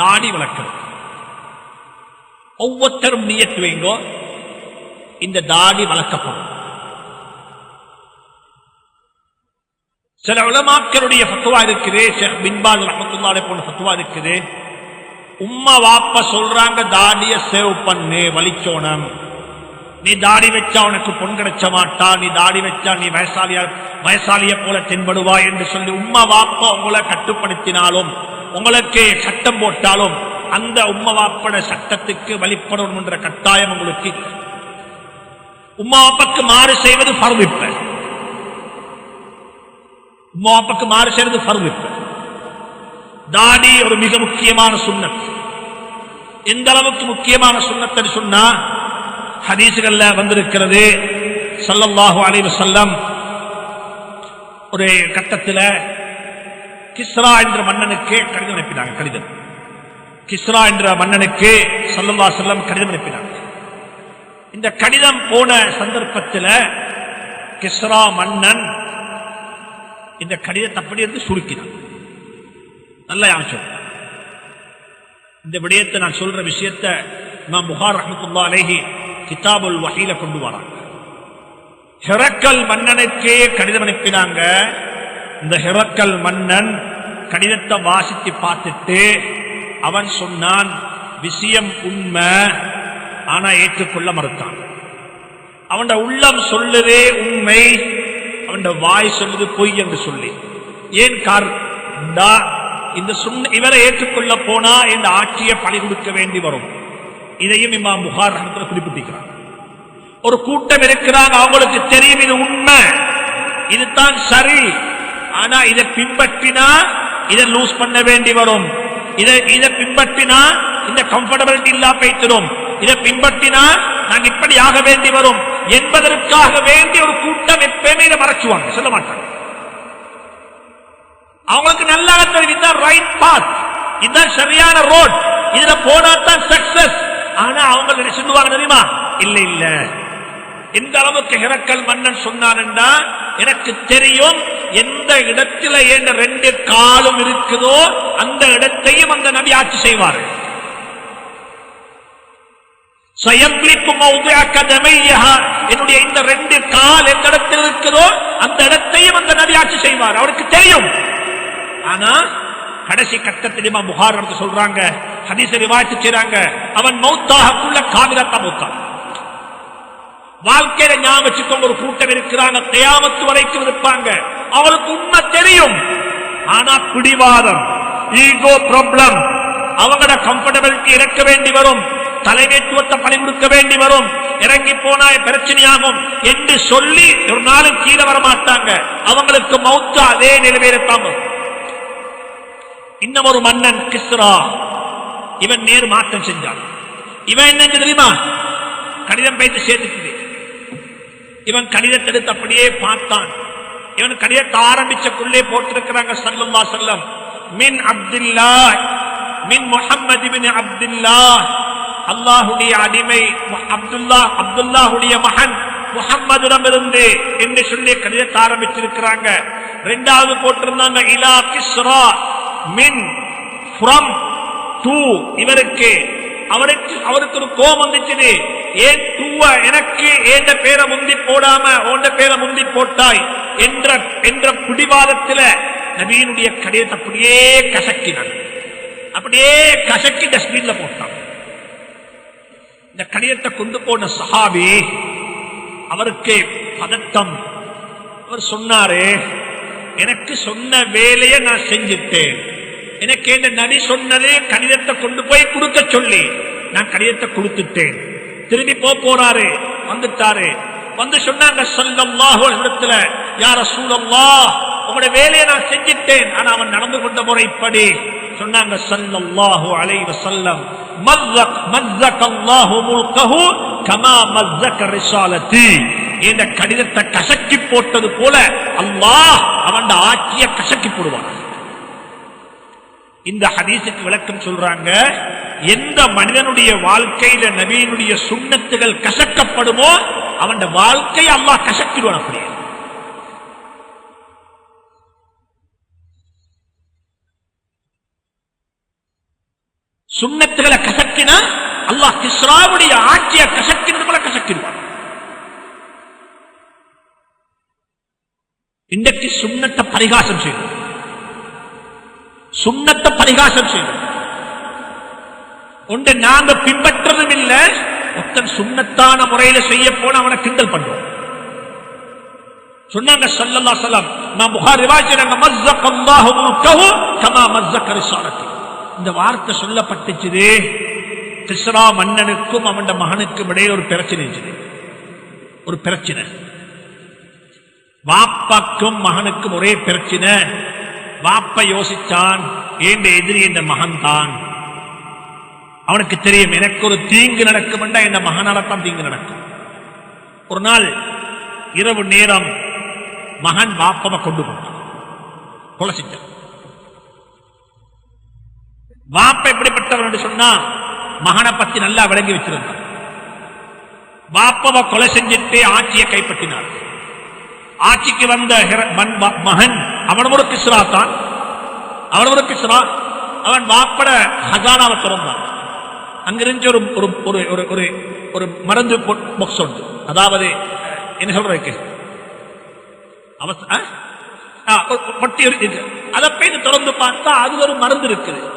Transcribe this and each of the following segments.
தாடி வளர்க்கிறது. ஒவ்வொருத்தரும் நியத்து வைங்கோ இந்த தாடி வளர்க்கப்படும். சில உலமாக்களுடைய ஃபத்துவா இருக்குது ஷேக் பின்பால் போன்ற ஃபத்துவா இருக்குது. உம்மா வாப்ப சொல்றாங்க தாடிய சேவ் பண்ணு வலிச்சோனம். நீ தாடி வச்சா உனக்கு பொன் கிடைச்ச மாட்டா நீ தாடி வச்சா நீ வயசாலியா வயசாலிய போல தென்படுவா என்று சொல்லி உம்மா வாப்பா உங்களை கட்டுப்படுத்தினாலும் உங்களுக்கு சட்டம் போட்டாலும் அந்த உம்மவாப்பட சட்டத்துக்கு வழிபடணும் என்ற கட்டாயம் உங்களுக்கு இல்லை. மாறு செய்வது பருவிப்ப உம்மாவாப்பாக்கு மாறு செய்வது பருவிப்ப தாடி ஒரு மிக முக்கியமான சுண்ணத். எந்த அளவுக்கு முக்கியமான சுண்ணத்தை சொன்னா ஹதீசுகள்ல வந்திருக்கிறது ஸல்லல்லாஹு அலைஹி செல்லம் ஒரு கட்டத்தில் கிஸ்ரா என்ற மன்னனுக்கே கடிதம் அனுப்பினாங்க கடிதம். கிஸ்ரா என்ற மன்னனுக்கு சல்லல்லா செல்லம் கடிதம் அனுப்பினாங்க. இந்த கடிதம் போன சந்தர்ப்பத்தில் கிஸ்ரா மன்னன் இந்த கடிதத்தை அப்படி இருந்து சுருக்கினான். நல்ல அமைச்சர் இந்த விடயத்தை நான் சொல்ற விஷயத்தை நான் புகார் ரஹமத்துல்லா அலேஹி கிதாபுல் வகையில கொண்டு வராங்க. ஹெரக்கல் மன்னனுக்கே கடிதம் அனுப்பினாங்க. இந்த ஹெரக்கல் மன்னன் கடிதத்தை வாசித்து பார்த்துட்டு அவன் சொன்னான் விஷயம் உண்மை ஆனா ஏற்றுக்கொள்ள மறுத்தான். அவன் உள்ளம் சொல்லுதே உண்மை அவன் வாய் சொல்லுது பொய் என்று சொல்லி. ஏன் கார் இந்த சுண்ண இவரை ஏற்றுக்கொள்ள போனா இந்த ஆட்சியை பழி கொடுக்க வேண்டி வரும். இதையும் இம்மா முகார் ரஹமத்துல குறிப்பிட்டிருக்கிறார். ஒரு கூட்டம் இருக்கிறாங்க அவங்களுக்கு தெரியும் இது உண்மை. இதுதான் சரி. ஆனா இதை பின்பற்றினா இதை லூஸ் பண்ண வேண்டி வரும். இதை இதை பின்பற்றினா இந்த கம்ஃபர்டபிலிட்டி இல்லா போய்த்திடும் இதை பின்பற்றினா நாங்க இப்படி ஆக வேண்டி வரும். என்பதற்காக வேண்டிய ஒரு கூட்டம் எப்பயுமே இதை மறைச்சுவாங்க. சொல்ல மாட்டாங்க. அவங்களுக்கு நல்லா தெரியும் இதுதான் ரைட் பாத் இதுதான் சரியான ரோட் இதுல போனா தான் சக்சஸ் ஆனா அவங்க சொல்லுவாங்க தெரியுமா? இல்ல இல்ல. எந்த அளவுக்கு ஹிரக்கல் மன்னன் சொன்னான்டா எனக்கு தெரியும் எந்த இடத்துல என் ரெண்டு காலும் இருக்குதோ அந்த இடத்தையும் அந்த நபி ஆட்சி செய்வார் என்னுடைய இந்த ரெண்டு கால் எந்த இடத்தில் இருக்குதோ அந்த இடத்தையும் அந்த நபி ஆட்சி செய்வார். அவருக்கு தெரியும். ஆனா கடைசி கட்டத்திலுமா புகார் சொல்றாங்க ஹதீச ரிவாய்த்து செய்றாங்க. அவன் மௌத்தாகக்குள்ள காவிரத்தா மௌத்தான் வாழ்க்கையில ஞாபகம் வச்சுக்கோங்க ஒரு கூட்டம் இருக்கிறாங்க தேயாமத்து வரைக்கும் இருப்பாங்க. அவளுக்கு உண்மை தெரியும். ஆனா பிடிவாதம் ஈகோ ப்ராப்ளம் அவங்களோட கம்ஃபர்டபிலிட்டி இறக்க வேண்டி வரும். தலைமைத்துவத்தை பணி கொடுக்க வேண்டி வரும். இறங்கி போனா பிரச்சனையாகும் என்று சொல்லி ஒரு நாளும் கீழே வர மாட்டாங்க அவங்களுக்கு மௌத்து அதே நிலைமையில இன்னும் ஒரு மன்னன் கிஸ்ரா. இவன் நேர் மாற்றம் செஞ்சான். இவன் என்ன தெரியுமா? கடிதம் பைத்து சேர்த்துக்குது. இவன் கடிதத்தை எடுத்து அப்படியே பார்த்தான். இவன் கடிதத்தை ஆரம்பிச்சக்குள்ளே போட்டிருக்கிறாங்க சல்லுல்லா செல்லம் மின் அப்துல்லா மின் முஹம்மது பின் அப்துல்லா அல்லாஹுடைய அடிமை அப்துல்லா அப்துல்லாஹுடைய மகன் முகம்மதிடமிருந்து என்று சொல்லி கடிதத்தை ஆரம்பிச்சிருக்கிறாங்க. ரெண்டாவது போட்டிருந்தாங்க இலா கிஸ்ரா மின் ஃப்ரம் டூ இவருக்கு அவருக்கு அவருக்கு ஒரு கோபம் வந்துச்சு ஏன் தூவ எனக்கு ஏண்ட பேரை முந்தி போடாம உண்ட பேரை முந்தி போட்டாய் என்ற என்ற பிடிவாதத்துல நபீனுடைய கடிதத்தை அப்படியே கசக்கினான். அப்படியே கசக்கி டஸ்ட்பின்ல போட்டான். இந்த கடிதத்தை கொண்டு போன சஹாபி அவருக்கு பதட்டம். அவர் சொன்னாரு எனக்கு சொன்ன வேலையை நான் செஞ்சுட்டேன். எனக்கு என்ன நபி சொன்னதே கடிதத்தை கொண்டு போய் கொடுக்க சொல்லி நான் கடிதத்தை கொடுத்துட்டேன். திரும்பி போறாரு வந்துட்டாரு. வந்து சொன்னாங்க சொல்லல்லாஹு இடத்துல யார சூழல்லா உங்களுடைய வேலையை நான் செஞ்சிட்டேன் ஆனா அவன் நடந்து கொண்ட முறை இப்படி சொன்னாங்க சல்லல்லாஹு அலைஹி வஸல்லம் மஸ்ஸக் மஸ்ஸக் அல்லாஹு முல்கஹு கமா மஸ்ஸக ரிசாலத்தி இந்த கடிதத்தை கசக்கி போட்டது போல அல்லாஹ் அவன் ஆட்சியை கசக்கி போடுவான். இந்த ஹதீஸுக்கு விளக்கம் சொல்றாங்க எந்த மனிதனுடைய வாழ்க்கையில நபியினுடைய சுண்ணத்துகள் கசக்கப்படுமோ அவன் வாழ்க்கையை அல்லாஹ் கசக்கிடுவான் அப்படியே. சுண்ணத்துகளை கசக்கினா அல்லாஹ் கிஸ்ராவுடைய ஆட்சியை கசக்கினது போல கசக்கிடுவான். இன்றைக்கு சுண்ணத்தை பரிகாசம் செய்யும் சுண்ணத்தை பரிகாசம் செய்யும் ஒன்று நாங்க பின்பற்றதும் இல்லை ஒருத்தன் சுண்ணத்தான முறையில செய்ய போன அவனை கிண்டல் பண்ணுவோம் சொன்னாங்க சல்லல்லா சலாம் நான் புகார் ரிவாஜினாங்க மஸ்ஸக் அல்லாஹு முல்கஹு கமா மஸ்ஸக் ரிசாலத்தி இந்த வார்த்தை சொல்லப்பட்டுச்சு கிஸ்ரா மன்னனுக்கும் அவன் மகனுக்கும் இடையே ஒரு பிரச்சனை இருந்துச்சு ஒரு பிரச்சனை. வாப்பாக்கும் மகனுக்கும் ஒரே பிரச்சனை வாப்ப யோசிச்சான் ஏண்ட எதிரி என்ற மகன் தான் அவனுக்கு தெரியும் எனக்கு ஒரு தீங்கு நடக்கும் என் மகனால்தான் தீங்கு நடக்கும். ஒரு நாள் இரவு நேரம் மகன் வாப்பவை கொண்டு போனான் கொலை வாப்ப எப்படிப்பட்டவன் என்று சொன்னா மகனை பத்தி நல்லா விளங்கி வச்சிருந்தான். வாப்பவை கொலை செஞ்சிட்டு ஆட்சியை கைப்பற்றினார் ஆட்சிக்கு வந்த ஹிர- மன்- மகன் அவன் ஒரு கிஸ்ரா தான். அவன் ஒரு கிஸ்ரா அவன் வாப்பட ஹசானாவை திறந்தான். அங்கிருந்து ஒரு ஒரு ஒரு ஒரு ஒரு ஒரு மருந்து பாக்ஸ் உண்டு. அதாவது என்ன சொல்றதுக்கு? அவச- ஆ? ஆ, பொட்டி இருக்கு. அதை போய் திறந்து பார்த்தா அது ஒரு மருந்து இருக்குது.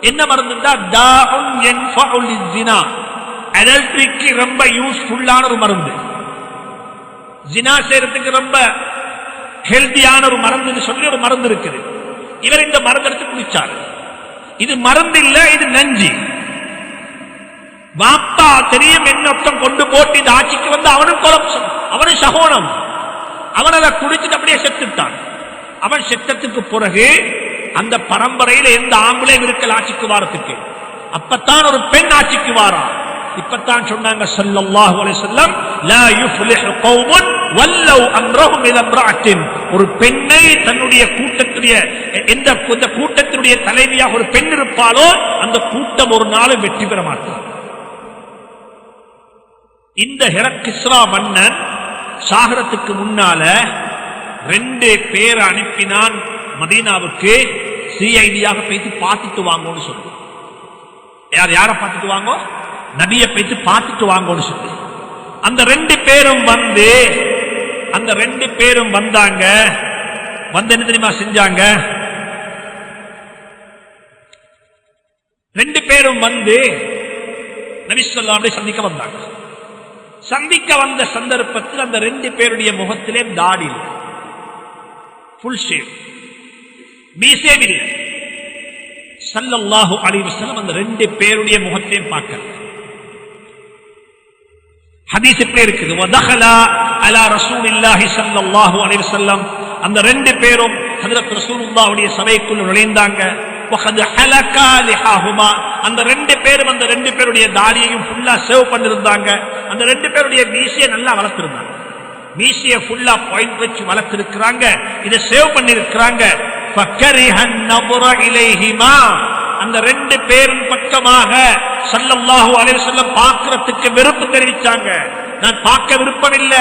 என்ன மருந்துண்டா? தாஹும் அடல்ட்ரிக்கு ரொம்ப யூஸ்ஃபுல்லான ஒரு மருந்து. ஜினா செய்யறதுக்கு ரொம்ப ஹெல்த்தியான ஒரு மருந்துன்னு சொல்லி ஒரு மருந்து இருக்குது. இவர் இந்த மருந்து எடுத்து குடிச்சாரு. இது மருந்து இல்ல இது நஞ்சு. வாப்பா தெரியும் என்னொத்தம் கொண்டு போட்டு இந்த ஆட்சிக்கு வந்து அவனும் குழப்பம் அவனும் சகோனம் அவன் அதை குடிச்சிட்டு அப்படியே செத்துட்டான். அவன் செத்தத்துக்கு பிறகு அந்த பரம்பரையில எந்த ஆம்பளையும் இருக்கல் ஆட்சிக்கு வாரத்துக்கு. அப்பத்தான் ஒரு பெண் ஆட்சிக்கு வாரான் இப்பத்தான் சொன்னாங்க ஸல்லல்லாஹு அலைஹி வஸல்லம் லா யுஃப்லிஹு கௌமுன் வல்லவ் அம்ரஹும் இலா இம்ரஅத்தின் ஒரு பெண்ணை தன்னுடைய கூட்டத்துடைய எந்த கூட்டத்தினுடைய தலைவியாக ஒரு பெண் இருப்பாலோ அந்த கூட்டம் ஒரு நாளும் வெற்றி பெற மாட்டார் இந்த ஹெரக்கிஸ்ரா மன்னன் சாகரத்துக்கு முன்னால ரெண்டு பேரை அனுப்பினான் மதீனாவுக்கு சிஐடியாக பேசி பார்த்துட்டு வாங்கன்னு சொல்லுவோம் யார் யாரை பார்த்துட்டு வாங்கோ? நபியை போயிட்டு பார்த்துட்டு வாங்கன்னு சொல்லி. அந்த ரெண்டு பேரும் வந்து அந்த ரெண்டு பேரும் வந்தாங்க. வந்து என்ன தெரியுமா செஞ்சாங்க? ரெண்டு பேரும் வந்து நபி சொல்லாமலே சந்திக்க வந்தாங்க. சந்திக்க வந்த சந்தர்ப்பத்தில் அந்த ரெண்டு பேருடைய முகத்திலே தாடி இல்லை. ஃபுல் ஷேவ் மீசேம் இல்லை சல்லல்லாஹு அலைஹி அந்த ரெண்டு பேருடைய முகத்தையும் பார்க்கல. ஹதீஸ் எப்படி இருக்குது? வதஹலா அலா ரசூலில்லாஹி ஸல்லல்லாஹு அலைஹி வஸல்லம். அந்த ரெண்டு பேரும் ஹஜரத் ரசூலுல்லாஹுடைய சபைக்குள் நுழைந்தாங்க. அந்த ரெண்டு பேரும் அந்த ரெண்டு பேருடைய தாடியையும் ஃபுல்லா சேவ் பண்ணிருந்தாங்க. அந்த ரெண்டு பேருடைய மீசியை நல்லா வளர்த்திருந்தாங்க. மீசியை ஃபுல்லா பாயிண்ட் வச்சு வளர்த்திருக்கிறாங்க. இதை சேவ் பண்ணிருக்கிறாங்க. அந்த ரெண்டு பேரும் பக்கமாக சல்லல்லாஹு அலைஹி பார்க்கறதுக்கு வெறுப்பு தெரிவிச்சாங்க. நான் பார்க்க விருப்பம் இல்ல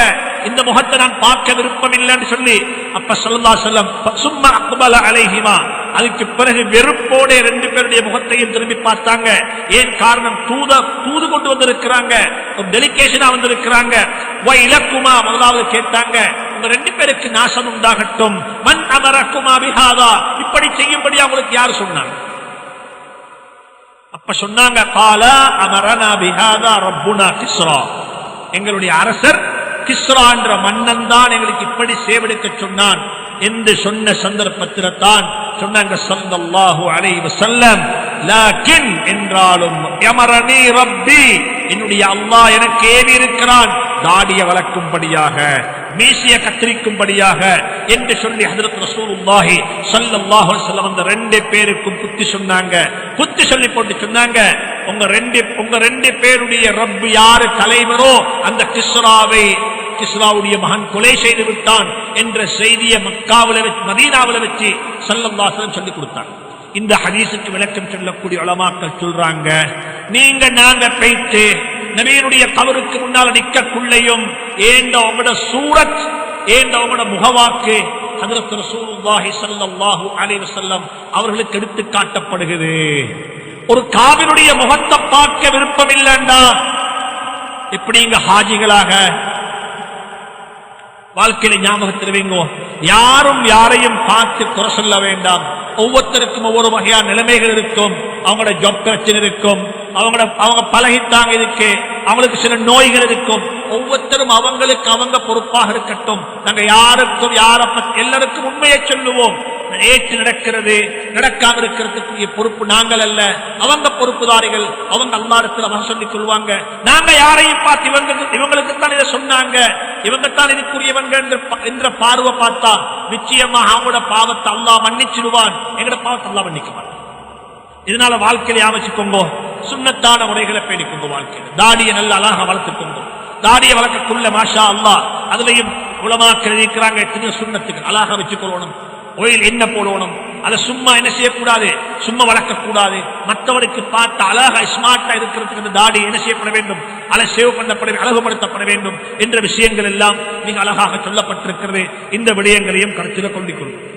இந்த முகத்தை நான் பார்க்க விருப்பம் இல்லைன்னு சொல்லி அப்ப சல்லல்லாஹு அலைஹி சும்மா அக்பல அலைஹிமா. அதுக்கு பிறகு வெறுப்போட ரெண்டு பேருடைய முகத்தையும் திரும்பி பார்த்தாங்க. ஏன் காரணம்? தூத தூது கொண்டு வந்திருக்கிறாங்க. டெலிகேஷனா வந்திருக்கிறாங்க. இலக்குமா முதலாவது கேட்டாங்க. உங்க ரெண்டு பேருக்கு நாசம் உண்டாகட்டும். மண் அமரக்குமா விஹாதா இப்படி செய்யும்படி அவங்களுக்கு யார் சொன்னாங்க? அப்ப சொன்னாங்க கால அமரனா பிஹாதா ரப்புனா கிஸ்ரா. எங்களுடைய அரசர் கிஸ்ரா என்ற மன்னன் தான் எங்களுக்கு இப்படி சேவெடுக்க சொன்னான் என்று சொன்ன சந்தர்ப்பத்தில் தான் சொன்னாங்க ஸல்லல்லாஹு அலைஹி வஸல்லம். லாக்கின் என்றாலும் எமரணி ரப்பி. என்னுடைய அல்லாஹ் எனக்கு ஏவி இருக்கிறான். தாடிய வளர்க்கும்படியாக மீசிய கத்திரிக்கும்படியாக என்று சொல்லி ஹதரத் ரசூலுல்லாஹி சல்லல்லாஹு அலைஹி வஸல்லம் அந்த ரெண்டு பேருக்கும் புத்தி சொன்னாங்க. புத்தி சொல்லி போட்டு சொன்னாங்க உங்க ரெண்டு உங்க ரெண்டு பேருடைய ரப்பு யாரு தலைவரோ அந்த கிஸ்ராவை கிஸ்ராவுடைய மகன் கொலை செய்து விட்டான் என்ற செய்தியை மக்காவில் வச்சு மதீனாவில் வச்சு சல்லல்லாஹு சொல்லி கொடுத்தாங்க. இந்த ஹதீஸுக்கு விளக்கம் சொல்லக்கூடிய உலமாக்கள் சொல்றாங்க நீங்க நாங்க போயிட்டு நபியினுடைய கபருக்கு முன்னால் நிக்கக்குள்ளையும் ஏண்ட உங்களோட சூரத் ஏண்ட உங்களோட முகவாக்கு? ஹஜரத் ரசூலுல்லாஹி ஸல்லல்லாஹு அலைஹி வஸல்லம் அவர்களுக்கு எடுத்து காட்டப்படுகிறது. ஒரு காவினுடைய முகத்தை பார்க்க விருப்பம் இல்லைண்டா இப்படி இங்க ஹாஜிகளாக? வாழ்க்கையில ஞாபகத்தில் வைங்கோ யாரும் யாரையும் பார்த்து குறை சொல்ல வேண்டாம். ஒவ்வொருத்தருக்கும் ஒவ்வொரு வகையான நிலைமைகள் இருக்கும். அவங்களோட ஜப் பிரச்சனை இருக்கும். அவங்களோட அவங்க பழகிட்டாங்க இதுக்கு. அவங்களுக்கு சில நோய்கள் இருக்கும். ஒவ்வொருத்தரும் அவங்களுக்கு அவங்க பொறுப்பாக இருக்கட்டும். நாங்க யாருக்கும் யார எல்லாருக்கும் உண்மையை சொல்லுவோம். ஏற்று நடக்கிறது நடக்காம இருக்கிறதுக்குரிய பொறுப்பு நாங்கள் அல்ல. அவங்க பொறுப்புதாரிகள் அவங்க அல்லாரத்தில் அவங்க சொல்லிக் கொள்வாங்க. நாங்க யாரையும் பார்த்து இவங்க இவங்களுக்கு தான் இதை சொன்னாங்க. இவங்க தான் இதுக்குரியவங்க என்ற என்ற பார்வை பார்த்தா நிச்சயமா அவங்களோட பாவத்தை அல்லா மன்னிச்சிடுவான். எங்களோட பாவத்தை அல்லா மன்னிக்க மாட்டான். இதனால வாழ்க்கையில அமைச்சுக்கோங்க சுண்ணத்தான முறைகளை பேணிக்கோங்க வாழ்க்கையில. தாடியை நல்ல அழகா வளர்த்துக்கோங்க. தாடியை வளர்க்கக்குள்ள மாஷா அல்லா அதுலயும் உலமாக்கள் இருக்கிறாங்க எத்தனையோ சுண்ணத்துக்கு அழகா வச்சுக்கொள்ளணும். ஒயில் என்ன போடணும். அதை சும்மா என்ன செய்யக்கூடாது? சும்மா வளர்க்க கூடாது மற்றவருக்கு பார்த்து அழகா ஸ்மார்ட்டா இருக்கிறதுக்கு அந்த தாடி என்ன செய்யப்பட வேண்டும்? அதை சேவ் பண்ணப்பட அழகுபடுத்தப்பட வேண்டும் என்ற விஷயங்கள் எல்லாம் மிக அழகாக சொல்லப்பட்டிருக்கிறது. இந்த விடயங்களையும் கருத்தில் கொண்டிருக்கிறோம்